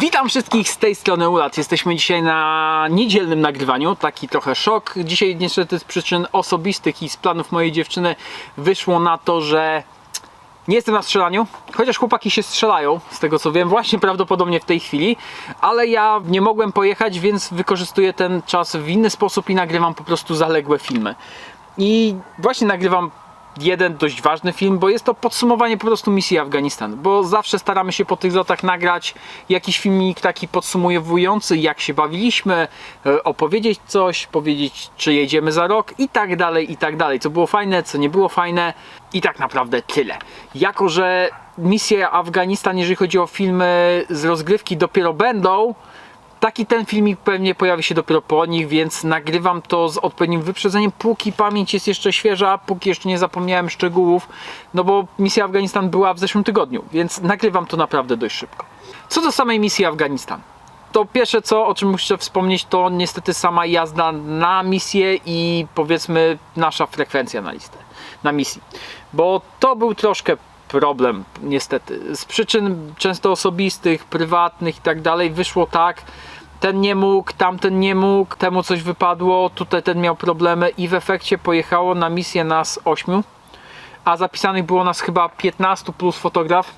Witam wszystkich z tej strony Ulat. Jesteśmy dzisiaj na niedzielnym nagrywaniu. Taki trochę szok. Dzisiaj niestety z przyczyn osobistych i z planów mojej dziewczyny wyszło na to, że nie jestem na strzelaniu, chociaż chłopaki się strzelają, z tego co wiem, właśnie prawdopodobnie w tej chwili, ale ja nie mogłem pojechać, więc wykorzystuję ten czas w inny sposób i nagrywam po prostu zaległe filmy. I właśnie nagrywam jeden dość ważny film, bo jest to podsumowanie po prostu misji Afganistan, bo zawsze staramy się po tych latach nagrać jakiś filmik taki podsumowujący, jak się bawiliśmy, e, opowiedzieć coś, powiedzieć, czy jedziemy za rok i tak dalej, i tak dalej. Co było fajne, co nie było fajne i tak naprawdę tyle. Jako, że misje Afganistan, jeżeli chodzi o filmy z rozgrywki, dopiero będą, Taki ten filmik pewnie pojawi się dopiero po nich, więc nagrywam to z odpowiednim wyprzedzeniem, póki pamięć jest jeszcze świeża, póki jeszcze nie zapomniałem szczegółów, no bo misja Afganistan była w zeszłym tygodniu, więc nagrywam to naprawdę dość szybko. Co do samej misji Afganistan? To pierwsze co, o czym muszę wspomnieć, to niestety sama jazda na misję i powiedzmy nasza frekwencja na listę, na misji. Bo to był troszkę problem, niestety. Z przyczyn często osobistych, prywatnych i tak dalej wyszło tak, ten nie mógł, tamten nie mógł, temu coś wypadło, tutaj ten miał problemy i w efekcie pojechało na misję nas 8, a zapisanych było nas chyba 15 plus fotograf,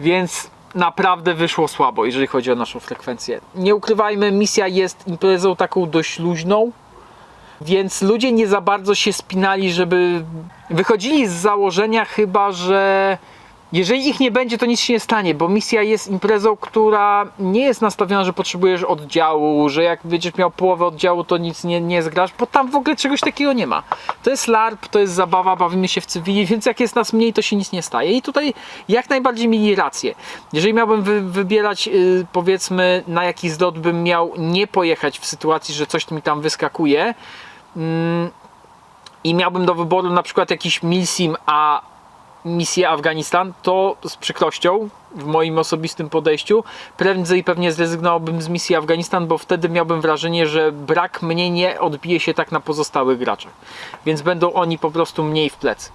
więc naprawdę wyszło słabo, jeżeli chodzi o naszą frekwencję. Nie ukrywajmy, misja jest imprezą taką dość luźną, więc ludzie nie za bardzo się spinali, żeby wychodzili z założenia chyba, że jeżeli ich nie będzie, to nic się nie stanie, bo misja jest imprezą, która nie jest nastawiona, że potrzebujesz oddziału, że jak będziesz miał połowę oddziału, to nic nie, nie zgrasz, bo tam w ogóle czegoś takiego nie ma. To jest LARP, to jest zabawa, bawimy się w cywili, więc jak jest nas mniej, to się nic nie staje. I tutaj jak najbardziej mieli rację. Jeżeli miałbym wy, wybierać, yy, powiedzmy, na jaki zlot bym miał nie pojechać w sytuacji, że coś mi tam wyskakuje, mm, i miałbym do wyboru na przykład jakiś Milsim, a misję Afganistan, to z przykrością w moim osobistym podejściu prędzej pewnie zrezygnowałbym z misji Afganistan, bo wtedy miałbym wrażenie, że brak mnie nie odbije się tak na pozostałych graczach. Więc będą oni po prostu mniej w plecy.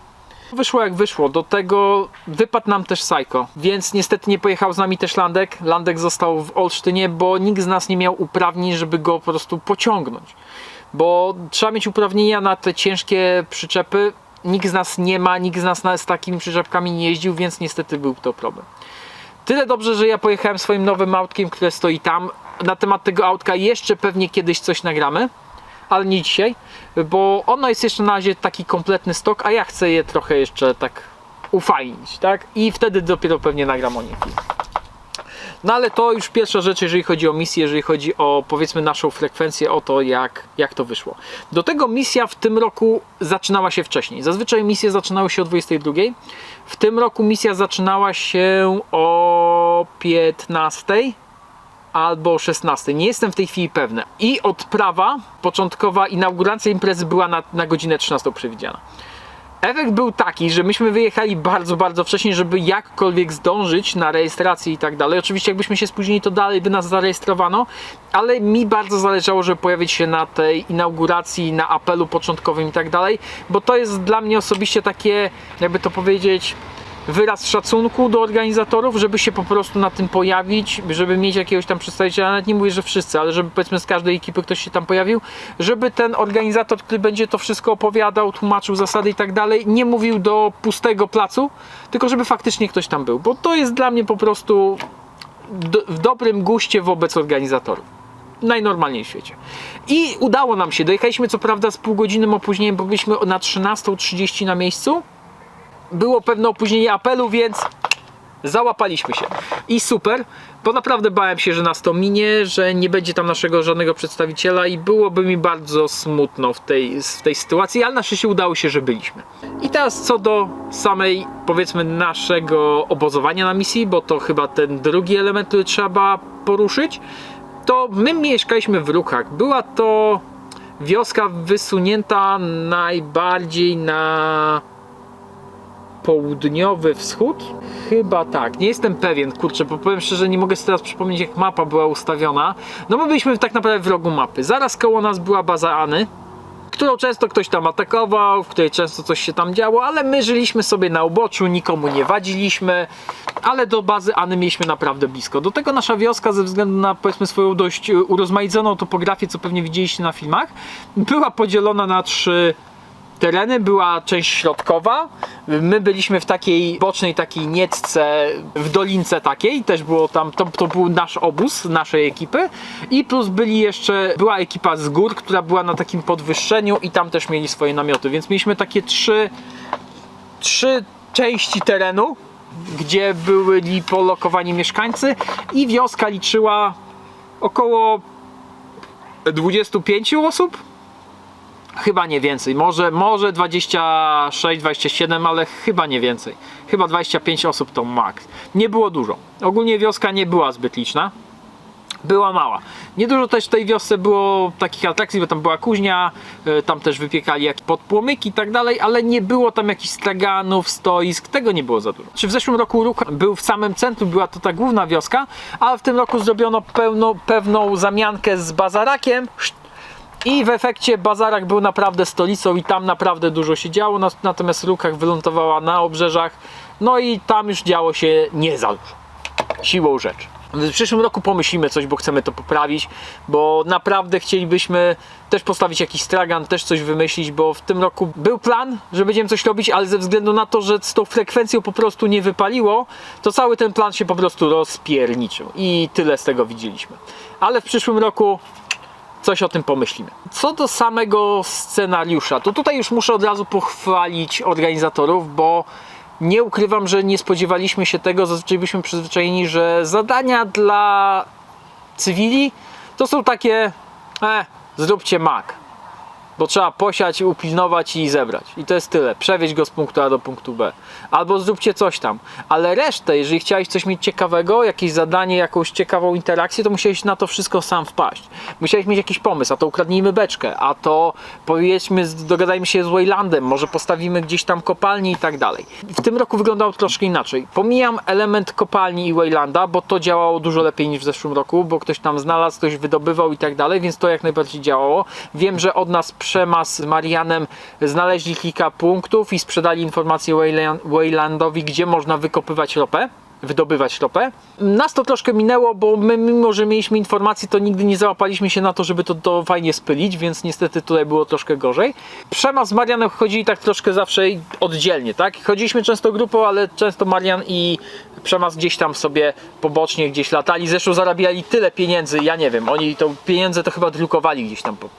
Wyszło jak wyszło, do tego wypadł nam też Psycho, więc niestety nie pojechał z nami też Landek. Landek został w Olsztynie, bo nikt z nas nie miał uprawnień, żeby go po prostu pociągnąć. Bo trzeba mieć uprawnienia na te ciężkie przyczepy, nikt z nas nie ma, nikt z nas na- z takimi przyczepkami nie jeździł, więc niestety był to problem. Tyle dobrze, że ja pojechałem swoim nowym autkiem, które stoi tam. Na temat tego autka jeszcze pewnie kiedyś coś nagramy, ale nie dzisiaj, bo ono jest jeszcze na razie taki kompletny stok, a ja chcę je trochę jeszcze tak ufajnić, tak? I wtedy dopiero pewnie nagram o nim film. No ale to już pierwsza rzecz, jeżeli chodzi o misję, jeżeli chodzi o powiedzmy naszą frekwencję, o to jak, jak to wyszło. Do tego misja w tym roku zaczynała się wcześniej. Zazwyczaj misje zaczynały się o 22. W tym roku misja zaczynała się o 15 albo o 16. Nie jestem w tej chwili pewny. I odprawa, początkowa inauguracja imprezy była na, na godzinę 13 przewidziana. Efekt był taki, że myśmy wyjechali bardzo, bardzo wcześnie, żeby jakkolwiek zdążyć na rejestrację i tak dalej. Oczywiście jakbyśmy się spóźnili, to dalej by nas zarejestrowano, ale mi bardzo zależało, żeby pojawić się na tej inauguracji, na apelu początkowym i tak dalej, bo to jest dla mnie osobiście takie, jakby to powiedzieć, wyraz szacunku do organizatorów, żeby się po prostu na tym pojawić, żeby mieć jakiegoś tam przedstawiciela, nawet nie mówię, że wszyscy, ale żeby powiedzmy z każdej ekipy ktoś się tam pojawił, żeby ten organizator, który będzie to wszystko opowiadał, tłumaczył zasady i tak dalej, nie mówił do pustego placu, tylko żeby faktycznie ktoś tam był, bo to jest dla mnie po prostu do, w dobrym guście wobec organizatorów najnormalniej w świecie. I udało nam się. Dojechaliśmy co prawda z półgodzinnym opóźnieniem, bo byliśmy na 13.30 na miejscu. Było pewne opóźnienie apelu, więc załapaliśmy się. I super, bo naprawdę bałem się, że nas to minie, że nie będzie tam naszego żadnego przedstawiciela i byłoby mi bardzo smutno w tej, w tej sytuacji, ale na szczęście udało się, że byliśmy. I teraz co do samej, powiedzmy, naszego obozowania na misji, bo to chyba ten drugi element, który trzeba poruszyć, to my mieszkaliśmy w Ruchach. Była to wioska wysunięta najbardziej na południowy wschód? Chyba tak, nie jestem pewien, kurczę, bo powiem szczerze, nie mogę sobie teraz przypomnieć jak mapa była ustawiona. No my byliśmy tak naprawdę w rogu mapy. Zaraz koło nas była baza Any, którą często ktoś tam atakował, w której często coś się tam działo, ale my żyliśmy sobie na uboczu, nikomu nie wadziliśmy, ale do bazy Any mieliśmy naprawdę blisko. Do tego nasza wioska, ze względu na powiedzmy swoją dość e, urozmaiconą topografię, co pewnie widzieliście na filmach, była podzielona na trzy tereny, była część środkowa. My byliśmy w takiej bocznej takiej niecce, w dolince takiej, też było tam, to, to był nasz obóz naszej ekipy. I plus byli jeszcze, była ekipa z gór, która była na takim podwyższeniu i tam też mieli swoje namioty, więc mieliśmy takie trzy, trzy części terenu, gdzie byli polokowani mieszkańcy. I wioska liczyła około 25 osób, Chyba nie więcej. Może, może 26, 27, ale chyba nie więcej. Chyba 25 osób to max. Nie było dużo. Ogólnie wioska nie była zbyt liczna. Była mała. Niedużo też w tej wiosce było takich atrakcji, bo tam była kuźnia, y, tam też wypiekali jak podpłomyki i tak dalej, ale nie było tam jakichś straganów, stoisk, tego nie było za dużo. Czy w zeszłym roku ruch był w samym centrum, była to ta główna wioska, ale w tym roku zrobiono pełno, pewną zamiankę z bazarakiem, i w efekcie Bazarak był naprawdę stolicą i tam naprawdę dużo się działo, natomiast Rukach wylądowała na obrzeżach, no i tam już działo się nie za dużo. Siłą rzeczy. W przyszłym roku pomyślimy coś, bo chcemy to poprawić, bo naprawdę chcielibyśmy też postawić jakiś stragan, też coś wymyślić, bo w tym roku był plan, że będziemy coś robić, ale ze względu na to, że z tą frekwencją po prostu nie wypaliło, to cały ten plan się po prostu rozpierniczył i tyle z tego widzieliśmy. Ale w przyszłym roku coś o tym pomyślimy. Co do samego scenariusza, to tutaj już muszę od razu pochwalić organizatorów, bo nie ukrywam, że nie spodziewaliśmy się tego. Zazwyczaj byliśmy przyzwyczajeni, że zadania dla cywili to są takie, e, zróbcie mak. Bo trzeba posiać, upilnować i zebrać. I to jest tyle. Przewieźć go z punktu A do punktu B. Albo zróbcie coś tam. Ale resztę, jeżeli chciałeś coś mieć ciekawego, jakieś zadanie, jakąś ciekawą interakcję, to musiałeś na to wszystko sam wpaść. Musiałeś mieć jakiś pomysł, a to ukradnijmy beczkę, a to powiedzmy, dogadajmy się z Waylandem, może postawimy gdzieś tam kopalnię i tak dalej. W tym roku wyglądało troszkę inaczej. Pomijam element kopalni i Waylanda, bo to działało dużo lepiej niż w zeszłym roku, bo ktoś tam znalazł, ktoś wydobywał i tak dalej, więc to jak najbardziej działało. Wiem, że od nas Przemas z Marianem znaleźli kilka punktów i sprzedali informację Wayland- Waylandowi, gdzie można wykopywać ropę wydobywać ropę. Nas to troszkę minęło, bo my mimo, że mieliśmy informacje, to nigdy nie załapaliśmy się na to, żeby to, to fajnie spylić, więc niestety tutaj było troszkę gorzej. Przemas z Marianem chodzili tak troszkę zawsze oddzielnie, tak? Chodziliśmy często grupą, ale często Marian i Przemas gdzieś tam sobie pobocznie gdzieś latali. Zresztą zarabiali tyle pieniędzy, ja nie wiem, oni to pieniądze to chyba drukowali gdzieś tam po,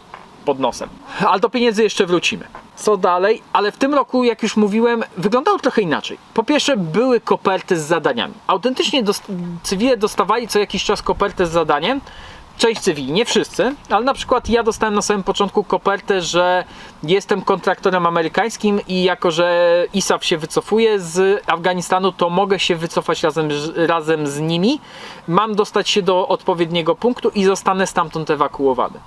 pod nosem. Ale do pieniędzy jeszcze wrócimy. Co dalej? Ale w tym roku, jak już mówiłem, wyglądało trochę inaczej. Po pierwsze, były koperty z zadaniami. Autentycznie dost- cywile dostawali co jakiś czas kopertę z zadaniem. Część cywili, nie wszyscy, ale na przykład ja dostałem na samym początku kopertę, że jestem kontraktorem amerykańskim i jako, że ISAF się wycofuje z Afganistanu, to mogę się wycofać razem, razem z nimi. Mam dostać się do odpowiedniego punktu i zostanę stamtąd ewakuowany.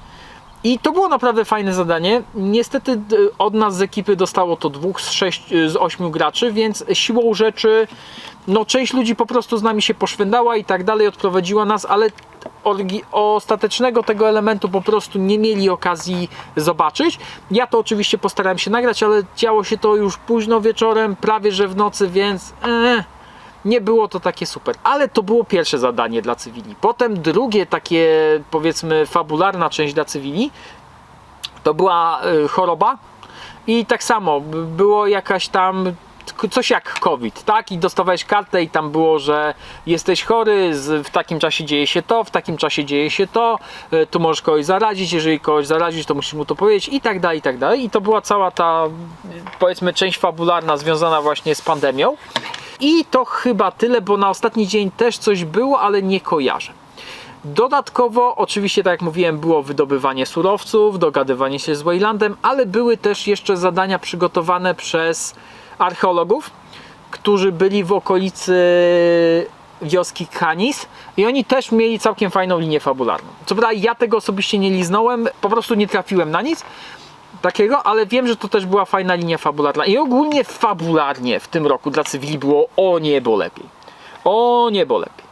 I to było naprawdę fajne zadanie. Niestety od nas z ekipy dostało to dwóch z, sześć, z ośmiu graczy, więc siłą rzeczy no część ludzi po prostu z nami się poszwędała i tak dalej, odprowadziła nas, ale ostatecznego tego elementu po prostu nie mieli okazji zobaczyć. Ja to oczywiście postarałem się nagrać, ale działo się to już późno wieczorem, prawie że w nocy, więc... Eh nie było to takie super, ale to było pierwsze zadanie dla cywili. Potem drugie takie, powiedzmy, fabularna część dla cywili to była y, choroba i tak samo było jakaś tam coś jak COVID, tak? I dostawałeś kartę i tam było, że jesteś chory, w takim czasie dzieje się to, w takim czasie dzieje się to, y, tu możesz kogoś zarazić, jeżeli kogoś zarazisz, to musisz mu to powiedzieć i tak dalej, i tak dalej. I to była cała ta, powiedzmy, część fabularna związana właśnie z pandemią. I to chyba tyle, bo na ostatni dzień też coś było, ale nie kojarzę. Dodatkowo, oczywiście, tak jak mówiłem, było wydobywanie surowców, dogadywanie się z Waylandem, ale były też jeszcze zadania przygotowane przez archeologów, którzy byli w okolicy wioski Kanis i oni też mieli całkiem fajną linię fabularną. Co prawda ja tego osobiście nie liznąłem, po prostu nie trafiłem na nic takiego, ale wiem, że to też była fajna linia fabularna i ogólnie fabularnie w tym roku dla cywili było o niebo lepiej. O niebo lepiej.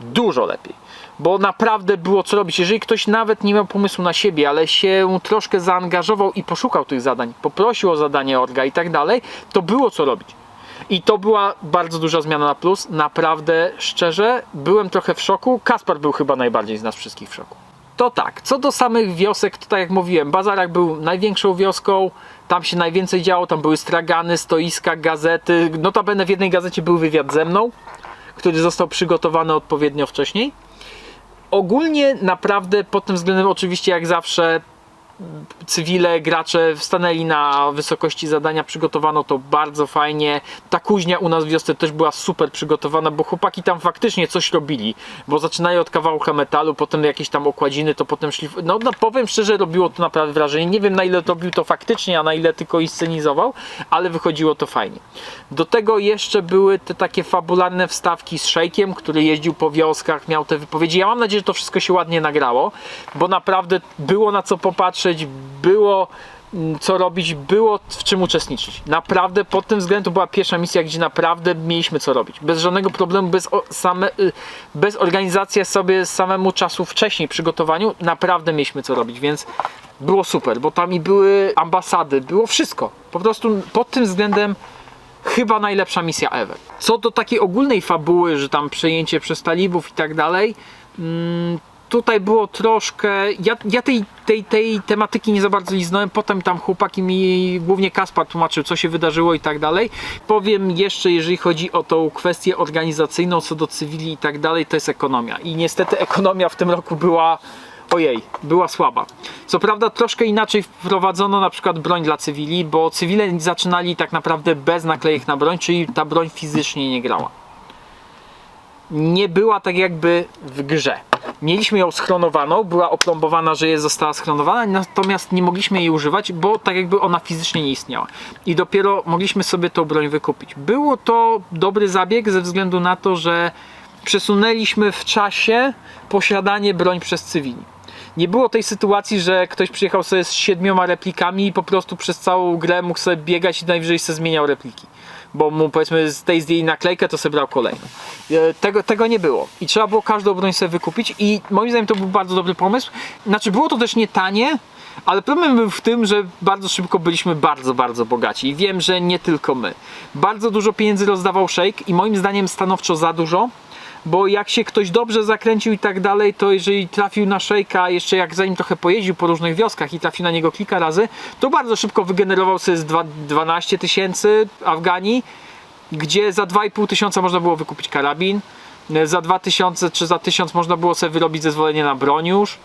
Dużo lepiej. bo naprawdę było co robić. Jeżeli ktoś nawet nie miał pomysłu na siebie, ale się troszkę zaangażował i poszukał tych zadań, poprosił o zadanie orga i tak dalej, to było co robić. I to była bardzo duża zmiana na plus. Naprawdę, szczerze, byłem trochę w szoku. Kaspar był chyba najbardziej z nas wszystkich w szoku. To tak, co do samych wiosek, to tak jak mówiłem, Bazarak był największą wioską, tam się najwięcej działo, tam były stragany, stoiska, gazety. Notabene w jednej gazecie był wywiad ze mną, który został przygotowany odpowiednio wcześniej. Ogólnie naprawdę pod tym względem oczywiście jak zawsze cywile, gracze stanęli na wysokości zadania, przygotowano to bardzo fajnie. Ta kuźnia u nas w wiosce też była super przygotowana, bo chłopaki tam faktycznie coś robili, bo zaczynają od kawałka metalu, potem jakieś tam okładziny, to potem szlif... No, no powiem szczerze, robiło to naprawdę wrażenie. Nie wiem na ile robił to faktycznie, a na ile tylko inscenizował, ale wychodziło to fajnie. Do tego jeszcze były te takie fabularne wstawki z Szejkiem, który jeździł po wioskach, miał te wypowiedzi. Ja mam nadzieję, że to wszystko się ładnie nagrało, bo naprawdę było na co popatrzeć, było mm, co robić, było w czym uczestniczyć. Naprawdę pod tym względem to była pierwsza misja, gdzie naprawdę mieliśmy co robić. Bez żadnego problemu, bez, o, same, y, bez organizacji sobie samemu czasu wcześniej przygotowaniu, naprawdę mieliśmy co robić, więc było super, bo tam i były ambasady, było wszystko. Po prostu pod tym względem chyba najlepsza misja ever. Co do takiej ogólnej fabuły, że tam przejęcie przez talibów i tak dalej, mm, tutaj było troszkę. Ja, ja tej, tej, tej tematyki nie za bardzo liznąłem. Potem tam chłopaki mi, głównie Kaspar tłumaczył, co się wydarzyło i tak dalej. Powiem jeszcze, jeżeli chodzi o tą kwestię organizacyjną, co do cywili i tak dalej, to jest ekonomia. I niestety ekonomia w tym roku była. Ojej, była słaba. Co prawda troszkę inaczej wprowadzono na przykład broń dla cywili, bo cywile zaczynali tak naprawdę bez naklejek na broń, czyli ta broń fizycznie nie grała. Nie była tak jakby w grze. Mieliśmy ją schronowaną, była oplombowana, że jest została schronowana, natomiast nie mogliśmy jej używać, bo tak jakby ona fizycznie nie istniała. I dopiero mogliśmy sobie tą broń wykupić. Było to dobry zabieg ze względu na to, że przesunęliśmy w czasie posiadanie broń przez cywili. Nie było tej sytuacji, że ktoś przyjechał sobie z siedmioma replikami i po prostu przez całą grę mógł sobie biegać i najwyżej sobie zmieniał repliki. Bo mu powiedzmy z tej zdjęli naklejkę, to sobie brał kolejną. E, Tego, tego nie było. I trzeba było każdą broń sobie wykupić i moim zdaniem to był bardzo dobry pomysł. Znaczy było to też nie tanie, ale problem był w tym, że bardzo szybko byliśmy bardzo, bardzo bogaci. I wiem, że nie tylko my. Bardzo dużo pieniędzy rozdawał Shake i moim zdaniem stanowczo za dużo bo jak się ktoś dobrze zakręcił i tak dalej, to jeżeli trafił na Shake'a, jeszcze jak zanim trochę pojeździł po różnych wioskach i trafił na niego kilka razy, to bardzo szybko wygenerował sobie z dwa- 12 tysięcy Afganii, gdzie za 2,5 tysiąca można było wykupić karabin, za 2000 czy za 1000 można było sobie wyrobić zezwolenie na broń już,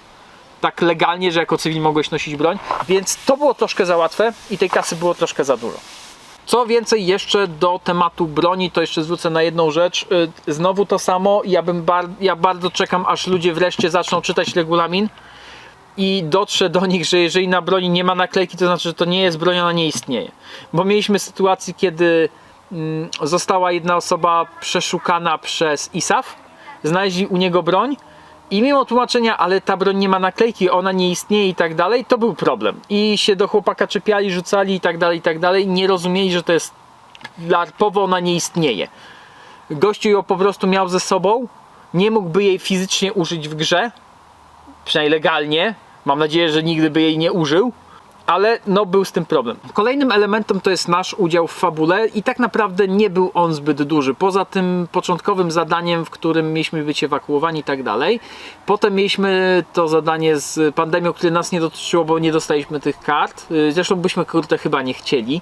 tak legalnie, że jako cywil mogłeś nosić broń, więc to było troszkę za łatwe i tej kasy było troszkę za dużo. Co więcej, jeszcze do tematu broni, to jeszcze zwrócę na jedną rzecz. Y, Znowu to samo. Ja, bym bar ja bardzo czekam, aż ludzie wreszcie zaczną czytać regulamin i dotrze do nich, że jeżeli na broni nie ma naklejki, to znaczy, że to nie jest broń, ona nie istnieje. Bo mieliśmy sytuację, kiedy mm, została jedna osoba przeszukana przez ISAF, znaleźli u niego broń i mimo tłumaczenia, ale ta broń nie ma naklejki, ona nie istnieje i tak dalej, to był problem. I się do chłopaka czepiali, rzucali i tak dalej, i tak dalej. Nie rozumieli, że to jest larpowo, ona nie istnieje. Gościu ją po prostu miał ze sobą, nie mógłby jej fizycznie użyć w grze, przynajmniej legalnie. Mam nadzieję, że nigdy by jej nie użył. Ale no był z tym problem. Kolejnym elementem to jest nasz udział w fabule i tak naprawdę nie był on zbyt duży. Poza tym początkowym zadaniem, w którym mieliśmy być ewakuowani i tak dalej. Potem mieliśmy to zadanie z pandemią, które nas nie dotyczyło, bo nie dostaliśmy tych kart. Y, Zresztą byśmy kurde chyba nie chcieli.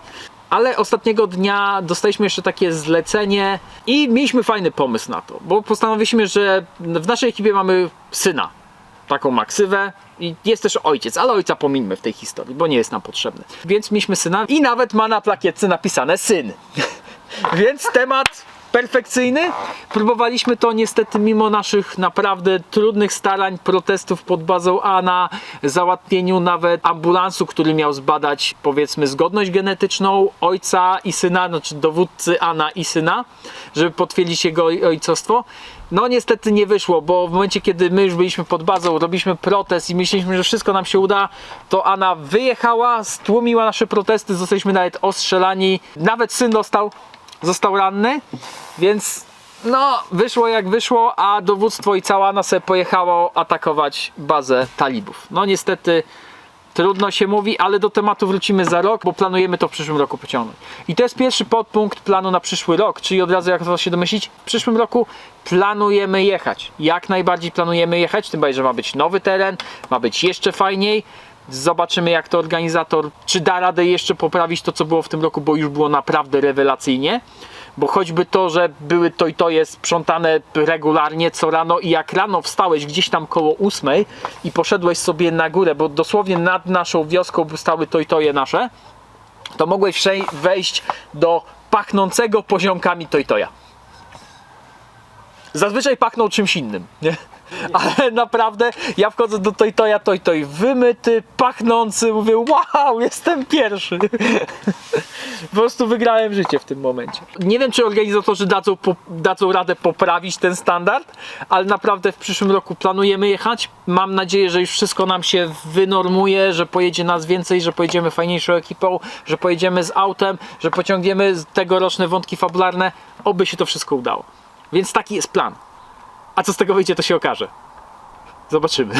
Ale ostatniego dnia dostaliśmy jeszcze takie zlecenie i mieliśmy fajny pomysł na to, bo postanowiliśmy, że w naszej ekipie mamy syna, taką maksywę i jest też ojciec, ale ojca pomińmy w tej historii, bo nie jest nam potrzebny. Więc mieliśmy syna i nawet ma na plakietce napisane syn. Więc temat perfekcyjny. Próbowaliśmy to niestety mimo naszych naprawdę trudnych starań, protestów pod bazą A na załatwieniu nawet ambulansu, który miał zbadać powiedzmy zgodność genetyczną ojca i syna, znaczy dowódcy Ana i syna, żeby potwierdzić jego oj- ojcostwo. No niestety nie wyszło, bo w momencie kiedy my już byliśmy pod bazą, robiliśmy protest i myśleliśmy, że wszystko nam się uda, to Anna wyjechała, stłumiła nasze protesty, zostaliśmy nawet ostrzelani, nawet syn dostał został ranny, więc No, wyszło jak wyszło, a dowództwo i cała NASA pojechało atakować bazę talibów. No niestety trudno się mówi, ale do tematu wrócimy za rok, bo planujemy to w przyszłym roku pociągnąć. I to jest pierwszy podpunkt planu na przyszły rok, czyli od razu jak to się domyślić, w przyszłym roku planujemy jechać. Jak najbardziej planujemy jechać, tym bardziej, że ma być nowy teren, ma być jeszcze fajniej. Zobaczymy jak to organizator, czy da radę jeszcze poprawić to co było w tym roku, bo już było naprawdę rewelacyjnie. Bo choćby to, że były to i to jest sprzątane regularnie co rano i jak rano wstałeś gdzieś tam koło ósmej i poszedłeś sobie na górę, bo dosłownie nad naszą wioską stały to i to je nasze, to mogłeś wejść do pachnącego poziomkami to i toja. Zazwyczaj pachnął czymś innym, nie? Ale naprawdę ja wchodzę do Toj Toja, Toj Toj wymyty, pachnący, mówię wow, jestem pierwszy. Po prostu wygrałem życie w tym momencie. Nie wiem, czy organizatorzy dadzą, po, dadzą radę poprawić ten standard, ale naprawdę w przyszłym roku planujemy jechać. Mam nadzieję, że już wszystko nam się wynormuje, że pojedzie nas więcej, że pojedziemy fajniejszą ekipą, że pojedziemy z autem, że pociągniemy tegoroczne wątki fabularne. Oby się to wszystko udało. Więc taki jest plan. A co z tego wyjdzie, to się okaże. Zobaczymy.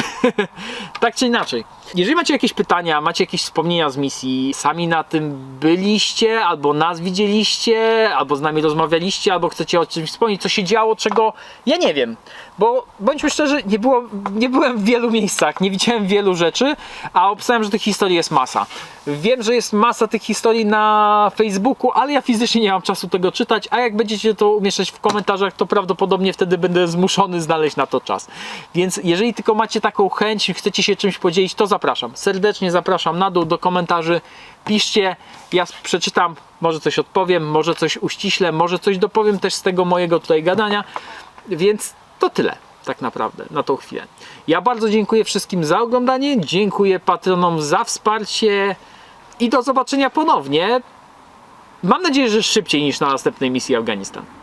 tak czy inaczej. Jeżeli macie jakieś pytania, macie jakieś wspomnienia z misji, sami na tym byliście, albo nas widzieliście, albo z nami rozmawialiście, albo chcecie o czymś wspomnieć, co się działo, czego ja nie wiem. Bo bądźmy szczerzy, nie, było, nie byłem w wielu miejscach, nie widziałem wielu rzeczy, a obstałem, że tych historii jest masa. Wiem, że jest masa tych historii na Facebooku, ale ja fizycznie nie mam czasu tego czytać, a jak będziecie to umieszczać w komentarzach, to prawdopodobnie wtedy będę zmuszony znaleźć na to czas. Więc jeżeli tylko macie taką chęć chcecie się czymś podzielić, to zapraszam. Serdecznie zapraszam na dół do komentarzy. Piszcie, ja przeczytam, może coś odpowiem, może coś uściślę, może coś dopowiem też z tego mojego tutaj gadania. Więc to tyle tak naprawdę na tą chwilę. Ja bardzo dziękuję wszystkim za oglądanie, dziękuję patronom za wsparcie i do zobaczenia ponownie. Mam nadzieję, że szybciej niż na następnej misji Afganistan.